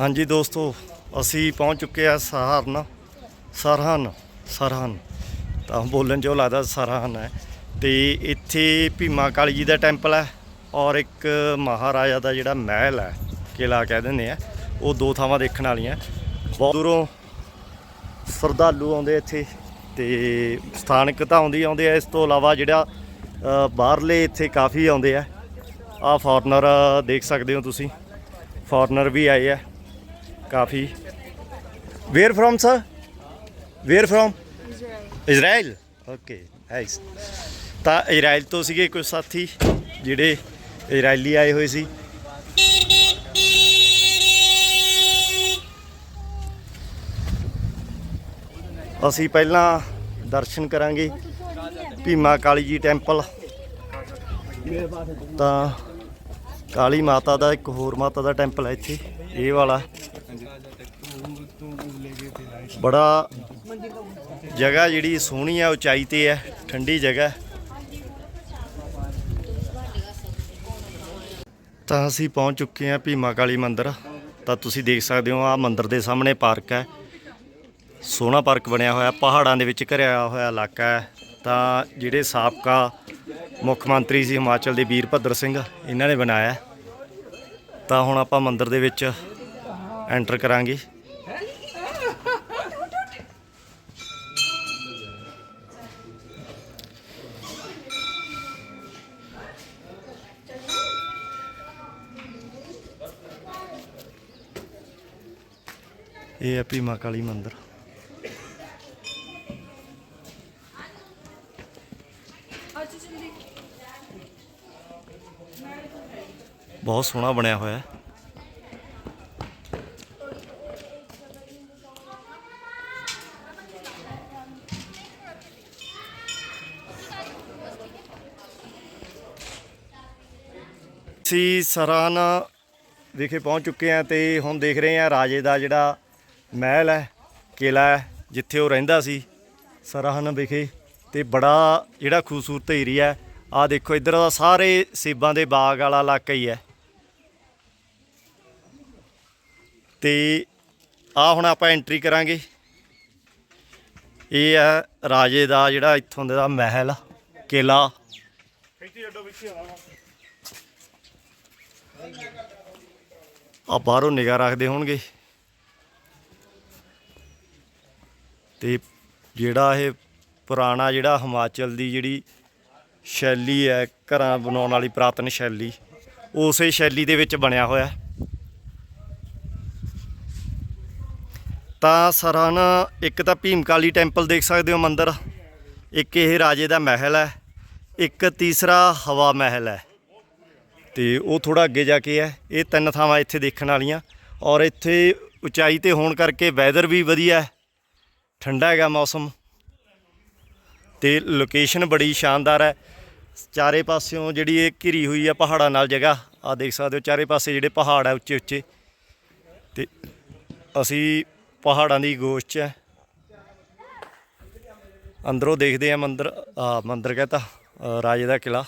ਹਾਂਜੀ ਦੋਸਤੋ, ਅਸੀਂ ਪਹੁੰਚ ਚੁੱਕੇ ਆ ਸਹਾਰਨ, ਸਰਹਨ ਸਰਹਨ। ਤਾਂ ਬੋਲਣ ਜੋ ਲੱਗਦਾ ਸਰਹਨ ਹੈ। ਤੇ ਇੱਥੇ ਭੀਮਾ ਕਾਲੀ ਜੀ ਦਾ ਟੈਂਪਲ ਹੈ ਔਰ ਇੱਕ ਮਹਾਰਾਜਾ ਦਾ ਜਿਹੜਾ ਮਹਿਲ ਹੈ ਕਿਲਾ ਕਹਿ ਦਿੰਦੇ ਆ, ਉਹ ਦੋ ਥਾਵਾਂ ਦੇਖਣ ਵਾਲੀਆਂ। ਬਹੁਤ ਦੂਰੋਂ ਸ਼ਰਧਾਲੂ ਆਉਂਦੇ ਇੱਥੇ ਤੇ ਸਥਾਨਕ ਤਾਂ ਆਉਂਦੇ ਆਉਂਦੇ ਆ। ਇਸ ਤੋਂ ਇਲਾਵਾ ਜਿਹੜਾ ਬਾਹਰਲੇ ਇੱਥੇ ਕਾਫੀ ਆਉਂਦੇ ਆ। ਆ ਫੋਰਨਰ ਦੇਖ ਸਕਦੇ ਹੋ ਤੁਸੀਂ। ਫੋਰਨਰ ਵੀ ਆਏ ਆ। ਕਾਫੀ। Where from sir where from Israel okay nice ਤਾਂ ਇਜ਼ਰਾਈਲ ਤੋਂ ਸੀਗੇ ਕੁਝ ਸਾਥੀ ਜਿਹੜੇ ਇਜ਼ਰਾਈਲੀ ਆਏ ਹੋਏ ਸੀ। ਅਸੀਂ ਪਹਿਲਾਂ ਦਰਸ਼ਨ ਕਰਾਂਗੇ ਭੀਮਾ ਕਾਲੀ ਜੀ ਟੈਂਪਲ ਤਾਂ ਕਾਲੀ ਮਾਤਾ ਦਾ ਇੱਕ ਹੋਰ ਮਾਤਾ ਦਾ ਟੈਂਪਲ ਹੈ ਇੱਥੇ ਇਹ ਵਾਲਾ। ਬੜਾ ਜਗ੍ਹਾ ਜਿਹੜੀ ਸੋਹਣੀ ਆ, ਉਚਾਈ ਤੇ ਹੈ ਠੰਡੀ ਜਗ੍ਹਾ। ਤਾਂ ਅਸੀਂ ਪਹੁੰਚ ਚੁੱਕੇ ਹਾਂ ਭੀਮਾ ਕਾਲੀ ਮੰਦਿਰ। ਤਾਂ ਤੁਸੀਂ ਦੇਖ ਸਕਦੇ ਹੋ ਆ ਮੰਦਿਰ ਦੇ ਸਾਹਮਣੇ ਪਾਰਕ ਹੈ। ਸੋਹਣਾ ਪਾਰਕ ਬਣਿਆ ਹੋਇਆ, ਪਹਾੜਾਂ ਦੇ ਵਿੱਚ ਘਰਿਆ ਹੋਇਆ ਇਲਾਕਾ ਹੈ। ਤਾਂ ਜਿਹੜੇ ਸਾਬਕਾ ਮੁੱਖ ਮੰਤਰੀ ਸੀ ਹਿਮਾਚਲ ਦੇ ਵੀਰਭੱਦਰ ਸਿੰਘ, ਇਹਨਾਂ ਨੇ ਬਣਾਇਆ ਤਾਂ ਹੁਣ ਆਪਾਂ ਮੰਦਿਰ ਦੇ ਵਿੱਚ ਐਂਟਰ ਕਰਾਂਗੇ। ਇਹ ਹੈ ਭੀਮਾ ਕਾਲੀ ਮੰਦਿਰ। ਬਹੁਤ ਸੋਹਣਾ ਬਣਿਆ ਹੋਇਆ ਹੈ। ਅਸੀਂ ਸਰਾਨ ਵਿਖੇ ਪਹੁੰਚ ਚੁੱਕੇ ਹਾਂ ਤੇ ਹੁਣ ਦੇਖ ਰਹੇ ਹਾਂ ਰਾਜੇ ਦਾ ਜਿਹੜਾ ਮਹਿਲ ਹੈ ਕਿਲਾ ਹੈ, ਜਿੱਥੇ ਉਹ ਰਹਿੰਦਾ ਸੀ ਸਰਹਨ ਵਿਖੇ। ਤੇ ਬੜਾ ਜਿਹੜਾ ਖੂਬਸੂਰਤ ਏਰੀਆ ਹੈ ਆ ਦੇਖੋ, ਇੱਧਰ ਦਾ ਸਾਰੇ ਸੇਬਾਂ ਦੇ ਬਾਗ ਵਾਲਾ ਇਲਾਕਾ ਹੀ ਹੈ। ਤੇ ਆ ਹੁਣ ਆਪਾਂ ਐਂਟਰੀ ਕਰਾਂਗੇ। ਇਹ ਹੈ ਰਾਜੇ ਦਾ ਜਿਹੜਾ ਇੱਥੋਂ ਦਾ ਮਹਿਲ ਕਿਲਾ ਆ ਬਾਹਰੋਂ ਨਿਗਾਹ ਰੱਖਦੇ ਹੋਣਗੇ। ਤੇ ਜਿਹੜਾ ਇਹ ਪੁਰਾਣਾ ਜਿਹੜਾ ਹਿਮਾਚਲ ਦੀ ਜਿਹੜੀ ਸ਼ੈਲੀ ਹੈ, ਘਰਾਂ ਬਣਾਉਣ ਵਾਲੀ ਪ੍ਰਾਤਨ ਸ਼ੈਲੀ, ਉਸੇ ਸ਼ੈਲੀ ਦੇ ਵਿੱਚ ਬਣਿਆ ਹੋਇਆ। ਤਾਂ ਸਰਨ ਇੱਕ ਤਾਂ ਭੀਮਕਾਲੀ ਟੈਂਪਲ ਦੇਖ ਸਕਦੇ ਹੋ ਮੰਦਿਰ, ਇੱਕ ਇਹ ਰਾਜੇ ਦਾ ਮਹਿਲ ਹੈ, ਇੱਕ ਤੀਸਰਾ ਹਵਾ ਮਹਿਲ ਹੈ। ਤੇ ਉਹ ਥੋੜਾ ਅੱਗੇ ਜਾ ਕੇ ਹੈ, ਇਹ ਤਿੰਨ ਥਾਵਾਂ ਇੱਥੇ ਦੇਖਣ ਵਾਲੀਆਂ ਔਰ ਇੱਥੇ ਉਚਾਈ ਤੇ ਹੋਣ ਕਰਕੇ ਵੈਦਰ ਵੀ ਵਧੀਆ ਹੈ। ਠੰਡਾ ਹੈਗਾ ਮੌਸਮ ਤੇ ਲੋਕੇਸ਼ਨ ਬੜੀ ਸ਼ਾਨਦਾਰ ਹੈ। ਚਾਰੇ ਪਾਸਿਓਂ ਜਿਹੜੀ ਇਹ ਘਿਰੀ ਹੋਈ ਹੈ ਪਹਾੜਾਂ ਨਾਲ ਜਗ੍ਹਾ ਆ ਦੇਖ ਸਕਦੇ ਹੋ ਚਾਰੇ ਪਾਸੇ ਜਿਹੜੇ ਪਹਾੜ ਹੈ ਉੱਚੇ ਉੱਚੇ ਤੇ ਅਸੀਂ ਪਹਾੜਾਂ ਦੀ ਗੋਸ਼ 'ਚ ਹੈ ਅੰਦਰੋਂ ਦੇਖਦੇ ਆ ਮੰਦਰ ਆ ਮੰਦਿਰ ਕਹਤਾ ਰਾਜੇ ਦਾ ਕਿਲਾ